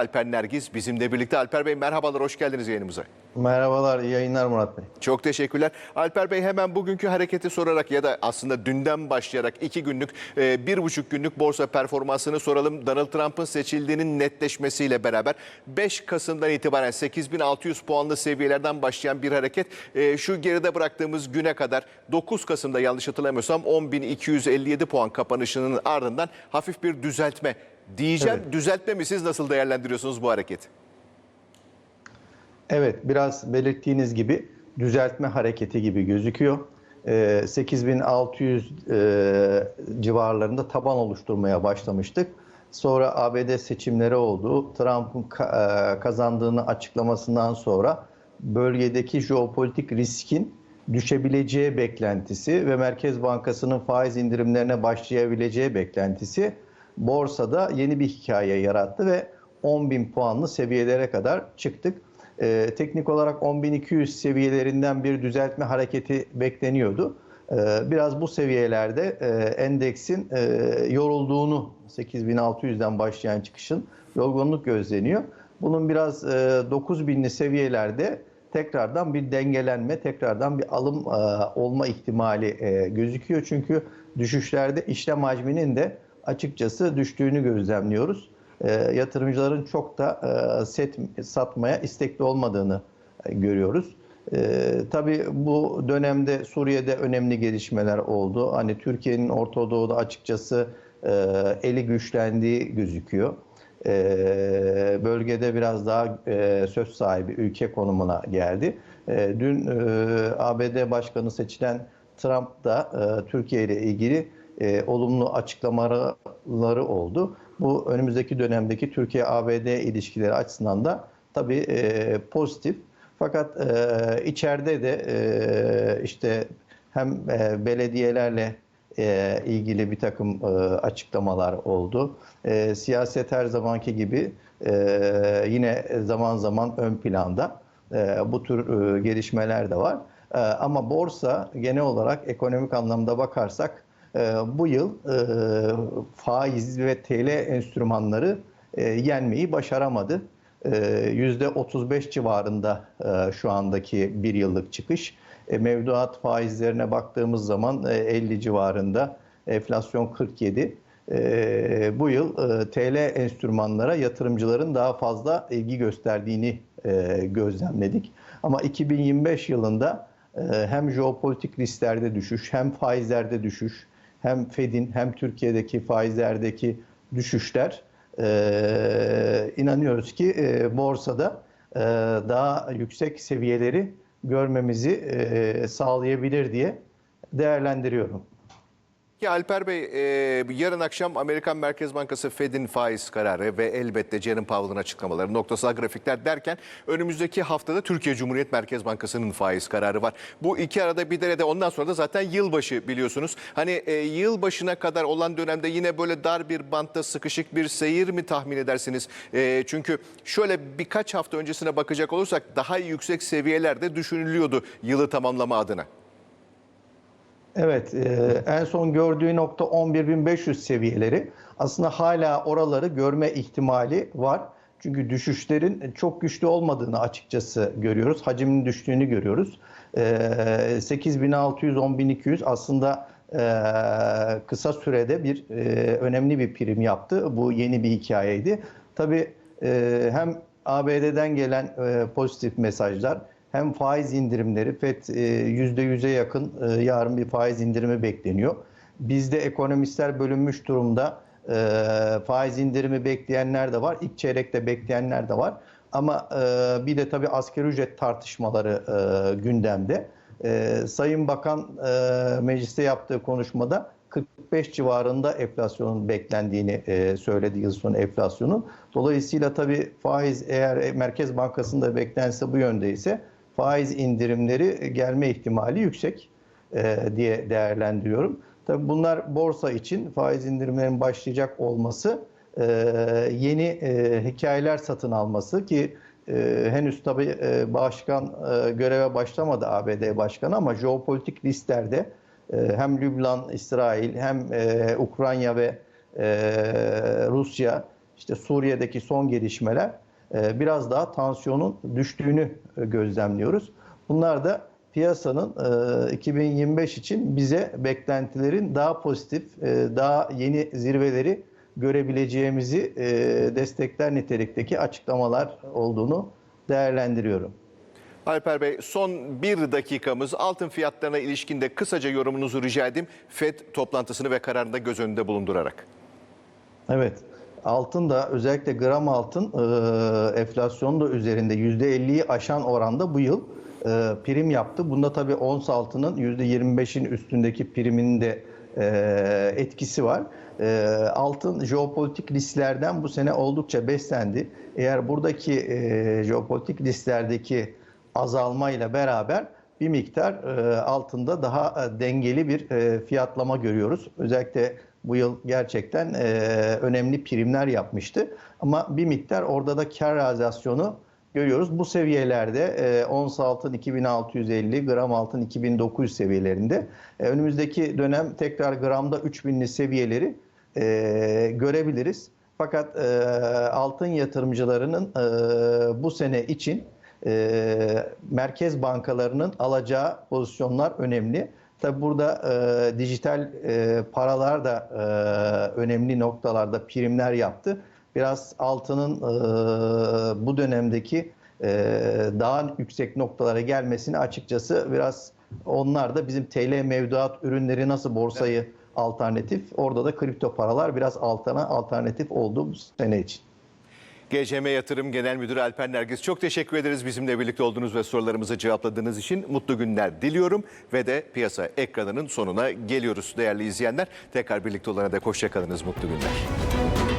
Alper Nergiz bizimle birlikte. Alper Bey merhabalar, hoş geldiniz yayınımıza. Merhabalar, iyi yayınlar Murat Bey. Çok teşekkürler. Alper Bey hemen bugünkü hareketi sorarak ya da aslında dünden başlayarak iki günlük, e, bir buçuk günlük borsa performansını soralım. Donald Trump'ın seçildiğinin netleşmesiyle beraber 5 Kasım'dan itibaren 8600 puanlı seviyelerden başlayan bir hareket. e, Şu geride bıraktığımız güne kadar 9 Kasım'da yanlış hatırlamıyorsam 10.257 puan kapanışının ardından hafif bir düzeltme diyeceğim. Düzeltme mi siz nasıl değerlendiriyorsunuz bu hareketi? Evet, biraz belirttiğiniz gibi düzeltme hareketi gibi gözüküyor. Ee, 8600 e, civarlarında taban oluşturmaya başlamıştık. Sonra ABD seçimleri oldu. Trump'ın e, kazandığını açıklamasından sonra bölgedeki jeopolitik riskin düşebileceği beklentisi ve Merkez Bankası'nın faiz indirimlerine başlayabileceği beklentisi borsada yeni bir hikaye yarattı ve 10 bin puanlı seviyelere kadar çıktık. Ee, teknik olarak 10.200 seviyelerinden bir düzeltme hareketi bekleniyordu. Ee, biraz bu seviyelerde e, endeksin e, yorulduğunu 8.600'den başlayan çıkışın yorgunluk gözleniyor. Bunun biraz e, 9.000'li seviyelerde tekrardan bir dengelenme, tekrardan bir alım e, olma ihtimali e, gözüküyor. Çünkü düşüşlerde işlem hacminin de açıkçası düştüğünü gözlemliyoruz. E, yatırımcıların çok da e, set, satmaya istekli olmadığını e, görüyoruz. E, tabii bu dönemde Suriye'de önemli gelişmeler oldu. Hani Türkiye'nin Orta Doğu'da açıkçası e, eli güçlendiği gözüküyor. E, bölgede biraz daha e, söz sahibi ülke konumuna geldi. E, dün e, ABD Başkanı seçilen Trump da e, Türkiye ile ilgili e, olumlu açıklamaları oldu. Bu önümüzdeki dönemdeki Türkiye-ABD ilişkileri açısından da tabii e, pozitif. Fakat e, içeride de e, işte hem e, belediyelerle e, ilgili bir takım e, açıklamalar oldu. E, siyaset her zamanki gibi e, yine zaman zaman ön planda. E, bu tür e, gelişmeler de var. E, ama borsa genel olarak ekonomik anlamda bakarsak bu yıl e, faiz ve TL enstrümanları e, yenmeyi başaramadı. E, %35 civarında e, şu andaki bir yıllık çıkış. Mevduat faizlerine baktığımız zaman e, 50 civarında, enflasyon 47. E, bu yıl TL enstrümanlara yatırımcıların daha fazla ilgi gösterdiğini gözlemledik. Ama 2025 yılında hem jeopolitik risklerde düşüş, hem faizlerde düşüş, hem Fed'in hem Türkiye'deki faizlerdeki düşüşler e, inanıyoruz ki e, borsada e, daha yüksek seviyeleri görmemizi e, sağlayabilir diye değerlendiriyorum. Ki Alper Bey, e, yarın akşam Amerikan Merkez Bankası Fed'in faiz kararı ve elbette Jerome Powell'ın açıklamaları, noktasal grafikler derken önümüzdeki haftada Türkiye Cumhuriyet Merkez Bankası'nın faiz kararı var. Bu iki arada bir derede ondan sonra da zaten yılbaşı biliyorsunuz. Hani e, yılbaşına kadar olan dönemde yine böyle dar bir bantta sıkışık bir seyir mi tahmin edersiniz? E, çünkü şöyle birkaç hafta öncesine bakacak olursak daha yüksek seviyelerde düşünülüyordu yılı tamamlama adına. Evet, e, en son gördüğü nokta 11.500 seviyeleri. Aslında hala oraları görme ihtimali var. Çünkü düşüşlerin çok güçlü olmadığını açıkçası görüyoruz. Hacmin düştüğünü görüyoruz. E, 8600-10200 aslında e, kısa sürede bir e, önemli bir prim yaptı. Bu yeni bir hikayeydi. Tabii e, hem ABD'den gelen e, pozitif mesajlar hem faiz indirimleri FED e, %100'e yakın e, yarın bir faiz indirimi bekleniyor. Bizde ekonomistler bölünmüş durumda. E, faiz indirimi bekleyenler de var. İlk çeyrekte bekleyenler de var. Ama e, bir de tabii asgari ücret tartışmaları gündemde. Sayın Bakan mecliste yaptığı konuşmada 45 civarında enflasyonun beklendiğini söyledi yıl sonu enflasyonun. Dolayısıyla tabii faiz eğer Merkez Bankası'nda beklentisi bu yöndeyse faiz indirimleri gelme ihtimali yüksek e, diye değerlendiriyorum. Tabii bunlar borsa için faiz indirimlerinin başlayacak olması e, yeni e, hikayeler satın alması ki henüz tabii başkan göreve başlamadı ABD başkanı ama jeopolitik risklerde e, hem Lübnan, İsrail hem Ukrayna ve Rusya işte Suriye'deki son gelişmeler biraz daha tansiyonun düştüğünü e, gözlemliyoruz. Bunlar da piyasanın e, 2025 için bize beklentilerin daha pozitif, e, daha yeni zirveleri görebileceğimizi e, destekler nitelikteki açıklamalar olduğunu değerlendiriyorum. Alper Bey son bir dakikamız altın fiyatlarına ilişkinde kısaca yorumunuzu rica edeyim. FED toplantısını ve kararını da göz önünde bulundurarak. Evet. Altın da özellikle gram altın e, enflasyonun da üzerinde %50'yi aşan oranda bu yıl e, prim yaptı. Bunda tabii ons altının %25'in üstündeki priminin de e, etkisi var. E, altın jeopolitik risklerden bu sene oldukça beslendi. Eğer buradaki e, jeopolitik risklerdeki azalmayla beraber bir miktar e, altında daha e, dengeli bir e, fiyatlama görüyoruz. Özellikle bu yıl gerçekten önemli primler yapmıştı. Ama bir miktar orada da kar realizasyonu görüyoruz. Bu seviyelerde e, ons altın 2650, gram altın 2900 seviyelerinde. E, önümüzdeki dönem tekrar gramda 3000'li seviyeleri e, görebiliriz. Fakat e, altın yatırımcılarının e, bu sene için e, merkez bankalarının alacağı pozisyonlar önemli. Tabi burada e, dijital e, paralar da e, önemli noktalarda primler yaptı. Biraz altının e, bu dönemdeki e, daha yüksek noktalara gelmesini açıkçası biraz onlar da bizim TL mevduat ürünleri nasıl borsayı alternatif orada da kripto paralar biraz altına alternatif oldu bu sene için. GCM Yatırım Genel Müdürü Alper Nergis çok teşekkür ederiz bizimle birlikte olduğunuz ve sorularımızı cevapladığınız için. Mutlu günler diliyorum ve de piyasa ekranının sonuna geliyoruz değerli izleyenler. Tekrar birlikte olana dek hoşçakalınız, mutlu günler.